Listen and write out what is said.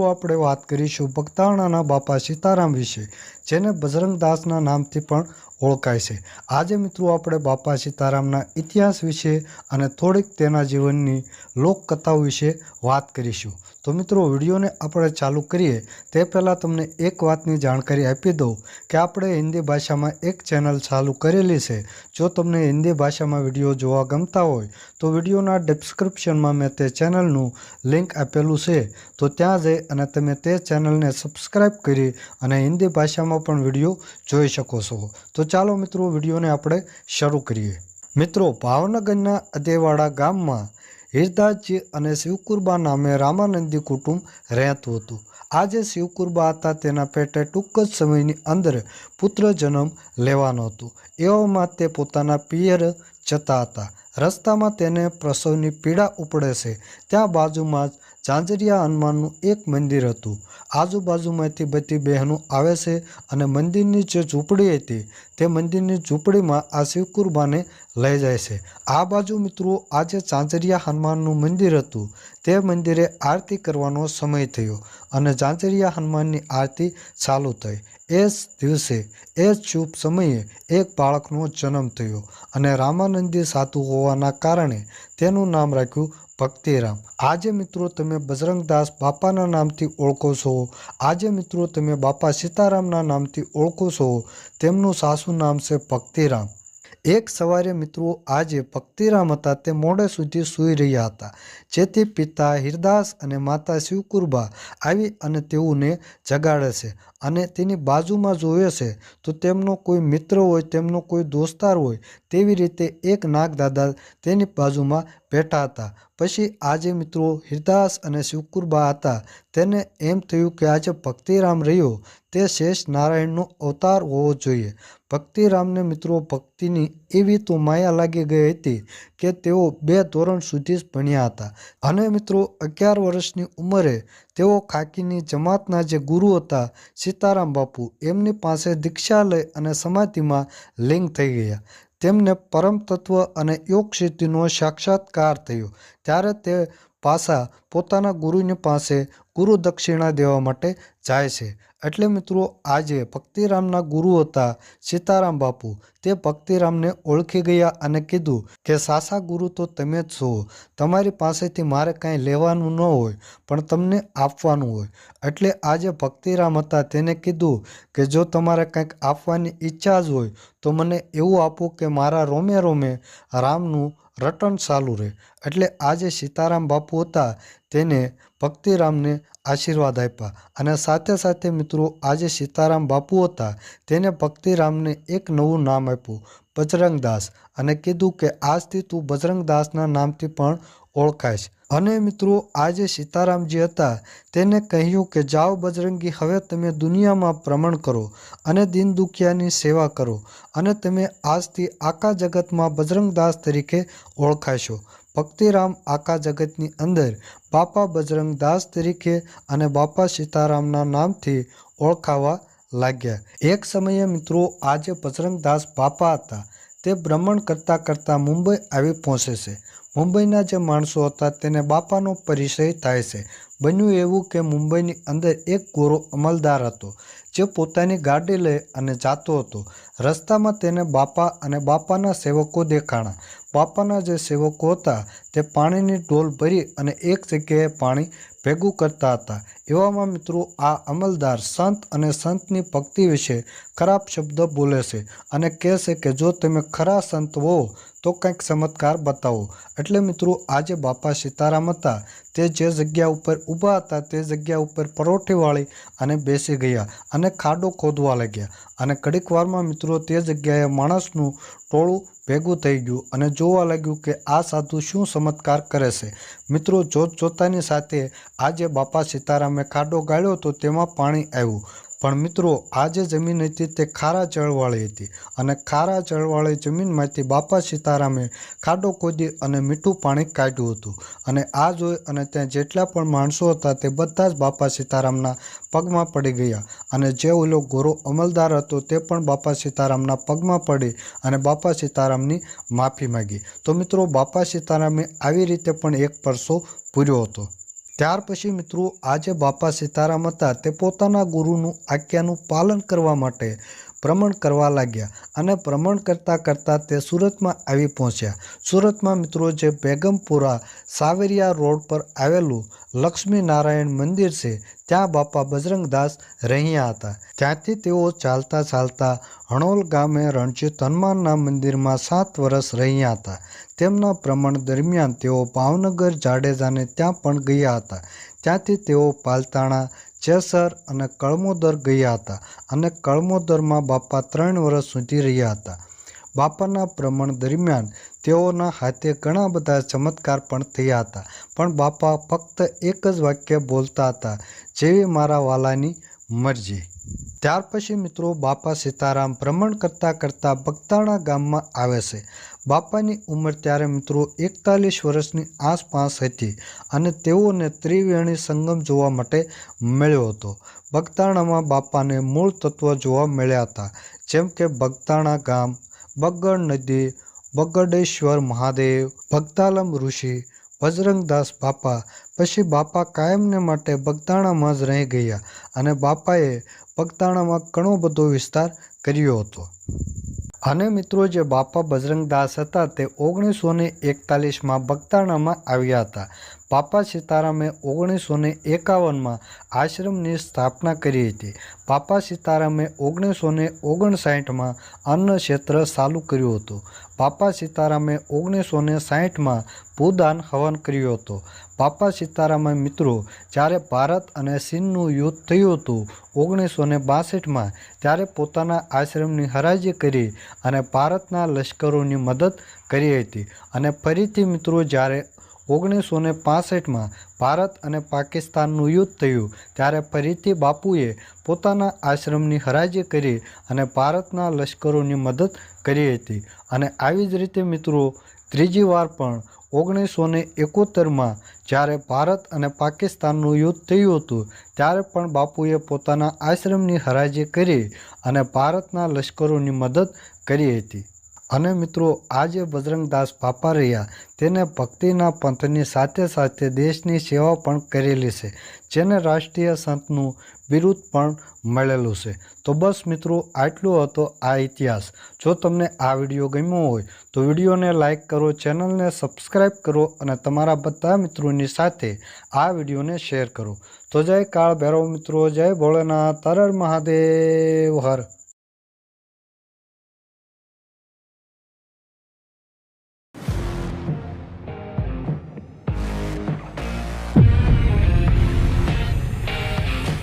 આપણે વાત કરીશું ભક્તાણાના બાપા સીતારામ વિશે, જેને બજરંગદાસના નામથી પણ ઓળખાય છે. આજે મિત્રો આપણે બાપા સીતારામના ઇતિહાસ વિશે અને થોડીક તેના જીવનની લોકકથાઓ વિશે વાત કરીશું. તો મિત્રો, વિડીયોને આપણે ચાલુ કરીએ, તે પહેલાં તમને એક વાતની જાણકારી આપી દઉં કે આપણે હિન્દી ભાષામાં એક ચેનલ ચાલુ કરેલી છે. જો તમને હિન્દી ભાષામાં વીડિયો જોવા ગમતા હોય, તો વિડીયોના ડિસ્ક્રિપ્શનમાં મેં તે ચેનલનું લિંક આપેલું છે. તો ત્યાં જઈ અને તમે તે ચેનલને સબસ્ક્રાઈબ કરી અને હિન્દી ભાષામાં પણ વીડિયો જોઈ શકો છો. તો ચાલો મિત્રો, વિડીયોને આપણે શરૂ કરીએ. મિત્રો, ભાવનગરના અદેવાડા ગામમાં હિરદાસજી અને શિવકુરબા નામે રામાનંદી કુટુંબ રહેતું હતું. આજે શિવકુરબા હતા તેના પેટે ટૂંક જ સમયની અંદર પુત્ર જન્મ લેવાનો હતો. એવામાં તે પોતાના પિયર જતા હતા. રસ્તામાં તેને પ્રસવની પીડા ઉપડે છે. ત્યાં બાજુમાં જ ઝાંઝરિયા હનુમાનનું એક મંદિર હતું. આજુબાજુમાંથી બધી બહેનો આવે છે અને મંદિરની જે ઝૂંપડી હતી, તે મંદિરની ઝૂંપડીમાં આ શિવકુરબાને લઈ જાય છે. આ બાજુ મિત્રો આજે ચાંચરિયા હનુમાનનું મંદિર હતું. તે મંદિરે આરતી કરવાનો સમય થયો અને ચાંચરિયા હનુમાનની આરતી ચાલુ થઈ. એ જ દિવસે, એ જ શુભ સમયે એક બાળકનો જન્મ થયો અને રામાનંદી સાધુ હોવાના કારણે તેનું નામ રાખ્યું ભક્તિરામ. આજે મિત્રો તમે બજરંગદાસ બાપાના નામથી ઓળખો છો. આજે મિત્રો તમે બાપા સીતારામના નામથી ઓળખો છો. તેમનું સાસુ નામ છે ભક્તિરામ. એક સવારે મિત્રો આજે ભક્તિરામ હતા તે મોડે સુધી સૂઈ રહ્યા હતા. જેથી પિતા હિરદાસ અને માતા શિવકુરબા આવી અને તેઓને જગાડે છે અને તેની બાજુમાં જોવે છે. તો તેમનો કોઈ મિત્ર હોય, તેમનો કોઈ દોસ્તાર હોય તેવી રીતે એક નાગદાદા તેની બાજુમાં બેઠા હતા. પછી આજે મિત્રો હિરદાસ અને શિવકુરબા હતા. તેને એમ થયું કે આજે ભક્તિરામ રહ્યો. તે શેષ નારાયણનો અવતાર હોવો જોઈએ. ભક્તિરામને મિત્રો ભક્તિની એવી તો માયા લાગી ગઈ હતી કે તેઓ બે ધોરણ સુધી જ ભણ્યા હતા. અને મિત્રો અગિયાર વર્ષની ઉંમરે તેઓ ખાકીની જમાતના જે ગુરુ હતા, સીતારામ બાપુ, એમની પાસે દીક્ષા લઈ અને સમાધિમાં લિંગ થઈ ગયા. તેમને પરમ તત્વ અને યોગ સિદ્ધિનો સાક્ષાત્કાર થયો. ત્યારે તે પાછા પોતાના ગુરુની પાસે ગુરુ દક્ષિણા દેવા માટે જાય છે. એટલે મિત્રો, આજે ભક્તિરામના ગુરુ હતા સીતારામ બાપુ. તે ભક્તિરામને ઓળખી ગયા અને કીધું કે, સાસા ગુરુ, તો તમે જ છો. તમારી પાસેથી મારે કાંઈ લેવાનું ન હોય, પણ તમને આપવાનું હોય. એટલે આજે ભક્તિરામ હતા તેને કીધું કે, જો તમારે કંઈક આપવાની ઈચ્છા જ હોય, તો મને એવું આપો કે, મારા રોમે રોમે રામનું રટણ ચાલુ રહે. એટલે આજે સીતારામ બાપુ હતા તેને ભક્તિરામને આશીર્વાદ આપ્યા અને સાથે સાથે મિત્રો આજે સીતારામ બાપુ હતા તેને ભક્તિરામને એક નવું નામ આપ્યું, બજરંગદાસ. અને કીધું કે આજથી તું બજરંગદાસના નામથી પણ ઓળખાઈશ અને મિત્રો, આજે સીતારામજી હતા, તેને કહ્યું કે, જાઓ બજરંગી, હવે તમે દુનિયામાં ભ્રમણ કરો અને દીન દુખિયાની સેવા કરો અને તમે આજથી આખા જગતમાં બજરંગદાસ તરીકે ઓળખાશો. ભક્તિરામ આખા જગતની અંદર બાપા બજરંગદાસ તરીકે અને બાપા સીતારામના નામથી ઓળખાવા લાગ્યા. એક સમયે મિત્રો, આજે બજરંગદાસ બાપા હતા. તે ભ્રમણ કરતાં કરતાં મુંબઈ આવી પહોંચે છે. મુંબઈના જે માણસો હતા તેને બાપાનો પરિચય થાય છે. બન્યું એવું કે મુંબઈની અંદર એક ગોરો અમલદાર હતો, જે પોતાની ગાડી લઈ અને જાતો હતો. રસ્તામાં તેને બાપા અને બાપાના સેવકો દેખાણા. બાપાના જે સેવકો હતા, તે પાણીની ડોલ ભરી અને એક જગ્યાએ પાણી ભેગું કરતા હતા. એવામાં મિત્રો, આ અમલદાર સંત અને સંતની ભક્તિ વિશે ખરાબ શબ્દ બોલે છે અને કહે છે કે જો તમે ખરા સંત હો, તો કંઈક ચમત્કાર બતાવો. એટલે મિત્રો, આજે બાપા સીતારામ હતા, તે જે જગ્યા ઉપર ઊભા હતા, તે જગ્યા ઉપર પરોઠી વાળી અને બેસી ગયા અને ખાડો ખોદવા લાગ્યા. અને ઘડીક વારમાં મિત્રો, તે જગ્યાએ માણસનું ટોળું ભેગું થઈ ગયું અને જોવા લાગ્યું કે આ સાધુ શું ચમત્કાર કરે છે. મિત્રો જોત જોતાની સાથે આજે બાપા સીતારામે ખાડો ગાળ્યો તો તેમાં પાણી આવ્યું. પણ મિત્રો આ જે જમીન હતી તે ખારા ચળવાળી હતી અને ખારા ચળવાળી જમીનમાંથી બાપા સીતારામે ખાડો ખોદી અને મીઠું પાણી કાઢ્યું હતું. અને આ જોઈ અને ત્યાં જેટલા પણ માણસો હતા તે બધા જ બાપા સીતારામના પગમાં પડી ગયા અને જે ઓલો ગોરો અમલદાર હતો તે પણ બાપા સીતારામના પગમાં પડી અને બાપા સીતારામની માફી માગી. તો મિત્રો, બાપા સીતારામે આવી રીતે પણ એક પરસો પૂર્યો હતો. ત્યાર પછી મિત્રો આજે બાપા સીતારામ હતા તે પોતાના ગુરુનું આજ્ઞાનું પાલન કરવા માટે ભ્રમણ કરવા લાગ્યા અને ભ્રમણ કરતાં કરતાં તે સુરતમાં આવી પહોંચ્યા. સુરતમાં મિત્રો જે બેગમપુરા સાવેરિયા રોડ પર આવેલું લક્ષ્મી નારાયણ મંદિર છે, ત્યાં બાપા બજરંગદાસ રહ્યા હતા. ત્યાંથી તેઓ ચાલતા ચાલતા હણોલ ગામે રણજીત હનુમાનના મંદિરમાં સાત વર્ષ રહ્યા હતા. તેમના ભ્રમણ દરમિયાન તેઓ ભાવનગર જાડેજાને ત્યાં પણ ગયા હતા. ત્યાંથી તેઓ પાલતાણા જેસર અને કળમોદર ગયા હતા અને કળમોદરમાં બાપા ત્રણ વર્ષ સુધી રહ્યા હતા. બાપાના ભ્રમણ દરમિયાન તેઓના હાથે ઘણા બધા ચમત્કાર પણ થયા હતા, પણ બાપા ફક્ત એક જ વાક્ય બોલતા હતા, જેવી મારા વાલાની મરજી. ત્યાર પછી મિત્રો બાપા સીતારામ ભ્રમણ કરતાં કરતાં બગતાણા ગામમાં આવે છે. બાપાની ઉંમર ત્યારે મિત્રો એકતાલીસ વર્ષની આસપાસ હતી અને તેઓને ત્રિવેણી સંગમ જોવા માટે મળ્યો હતો. બગતાણામાં બાપાને મૂળ તત્વ જોવા મળ્યા હતા, જેમ કે બગતાણા ગામ, બગડ નદી, બગડેશ્વર મહાદેવ, ભક્તાલમ ઋષિ, બજરંગદાસ બાપા પછી બાપા કાયમને માટે બગદાણામાં જ રહી ગયા અને બાપાએ બગદાણામાં ઘણો બધો વિસ્તાર કર્યો હતો. અને મિત્રો, જે બાપા બજરંગદાસ હતા, તે ઓગણીસો ને એકતાલીસમાં બગદાણામાં આવ્યા હતા. બાપા સીતારામે ઓગણીસો ને એકાવનમાં આશ્રમની સ્થાપના કરી હતી. બાપા સીતારામે ઓગણીસો ને ઓગણસાઠમાં અન્ન ક્ષેત્ર ચાલુ કર્યું હતું. બાપા સીતારામે ઓગણીસો ને સાઠમાં ભૂદાન હવન કર્યો હતો. બાપા સીતારામે મિત્રો, જ્યારે ભારત અને ચીનનું યુદ્ધ થયું હતું, ઓગણીસો ને બાસઠમાં ત્યારે પોતાના આશ્રમની હરાજી કરી અને ભારતના લશ્કરોની મદદ કરી હતી. અને ફરીથી મિત્રો, જ્યારે ઓગણીસો ને પાસઠમાં ભારત અને પાકિસ્તાનનું યુદ્ધ થયું, ત્યારે ફરીથી બાપુએ પોતાના આશ્રમની હરાજી કરી અને ભારતના લશ્કરોની મદદ કરી હતી. અને આવી જ રીતે મિત્રો, ત્રીજી વાર પણ ઓગણીસો ને એકોતેરમાં જ્યારે ભારત અને પાકિસ્તાનનું યુદ્ધ થયું હતું, ત્યારે પણ બાપુએ પોતાના આશ્રમની હરાજી કરી અને ભારતના લશ્કરોની મદદ કરી હતી. અને મિત્રો, આ જે બજરંગદાસ બાપા રહ્યા, તેને ભક્તિના પંથની સાથે સાથે દેશની સેવા પણ કરેલી છે, જેને રાષ્ટ્રીય સંતનું બિરુદ પણ મળેલું છે. તો બસ મિત્રો, આટલો હતો આ ઇતિહાસ. જો તમને આ વીડિયો ગમ્યો હોય, તો વિડીયોને લાઇક કરો, ચેનલને સબસ્ક્રાઈબ કરો અને તમારા બધા મિત્રોની સાથે આ વિડીયોને શેર કરો. તો જય કાળ ભૈરવ મિત્રો, જય ભોળેનાથ તરર મહાદેવ, હર.